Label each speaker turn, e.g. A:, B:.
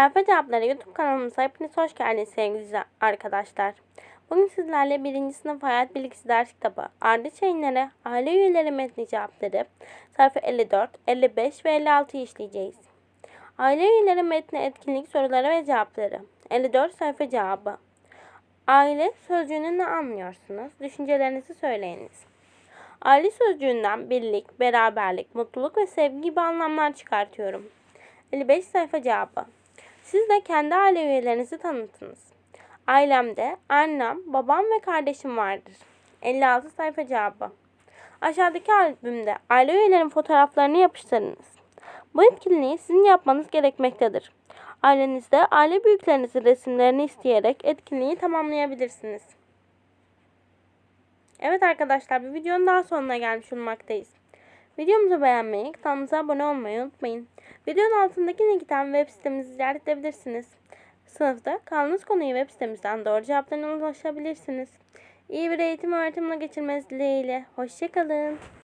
A: Sayfa Cevapları YouTube kanalımıza hepiniz hoş geldiniz sevgili arkadaşlar. Bugün sizlerle 1. sınıf hayat bilgisi ders kitabı Ardıç yayınları aile üyeleri metni cevapları sayfa 54, 55 ve 56'yı işleyeceğiz. Aile üyeleri metni etkinlik soruları ve cevapları 54 sayfa cevabı Aile sözcüğünü ne anlıyorsunuz? Düşüncelerinizi söyleyiniz. Aile sözcüğünden birlik, beraberlik, mutluluk ve sevgi gibi anlamlar çıkartıyorum. 55 sayfa cevabı. Siz de kendi aile üyelerinizi tanıtınız. Ailemde annem, babam ve kardeşim vardır. 56 sayfa cevabı. Aşağıdaki albümde aile üyelerinin fotoğraflarını yapıştırınız. Bu etkinliği sizin yapmanız gerekmektedir. Ailenizde aile büyüklerinizin resimlerini isteyerek etkinliği tamamlayabilirsiniz. Evet arkadaşlar bir videonun daha sonuna gelmiş bulunmaktayız. Videomuzu beğenmeyi, kanalımıza abone olmayı unutmayın. Videonun altındaki linkten web sitemizi ziyaret edebilirsiniz. Sınıfta kaldığınız konuyu web sitemizden doğru cevaplarına ulaşabilirsiniz. İyi bir eğitim öğretimine geçirmeniz dileğiyle. Hoşçakalın.